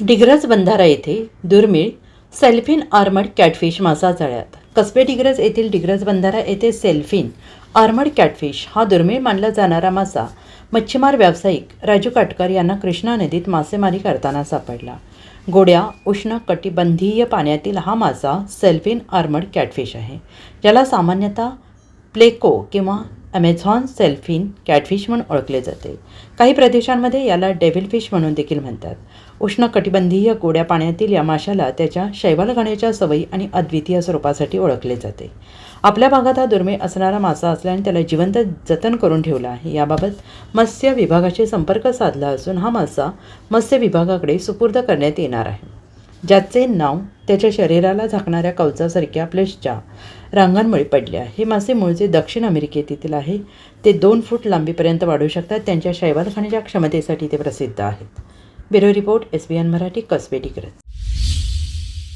डिग्रज बंधारा येथे दुर्मिळ सेल्फिन आर्मड कॅटफिश मासा जाळ्यात. कसबे डिग्रज येथील डिग्रज बंधारा येथे सेल्फिन आर्मड कॅटफिश हा दुर्मिळ मानला जाणारा मासा मच्छीमार व्यावसायिक राजू काटकर यांना कृष्णा नदीत मासेमारी करताना सापडला. गोड्या उष्ण कटिबंधीय पाण्यातील हा मासा सेल्फिन आर्मड कॅटफिश आहे. ज्याला सामान्यतः प्लेको किंवा ॲमेझॉन सेल्फिन कॅटफिश म्हणून ओळखले जाते. काही प्रदेशांमध्ये याला डेव्हिल फिश म्हणून देखील म्हणतात. उष्णकटिबंधीय गोड्या पाण्यातील या माशाला त्याच्या शैवाल खाण्याच्या सवयी आणि अद्वितीय स्वरूपासाठी ओळखले जाते. आपल्या भागात हा दुर्मिळ असणारा मासा असल्याने त्याला जिवंत जतन करून ठेवला आहे. याबाबत मत्स्य विभागाशी संपर्क साधला असून हा मासा मत्स्य विभागाकडे सुपूर्द करण्यात येणार आहे. ज्याचे नाव त्याच्या शरीराला झाकणाऱ्या कवचासारख्या प्लेसच्या रांगांमुळे पडले आहे. हे मासे मूळचे दक्षिण अमेरिकेतील आहे. ते दोन फूट लांबीपर्यंत वाढू शकतात. त्यांच्या शैवाल खाण्याच्या क्षमतेसाठी ते प्रसिद्ध आहेत. Bureau report S B N Marathi Kasbe Digraj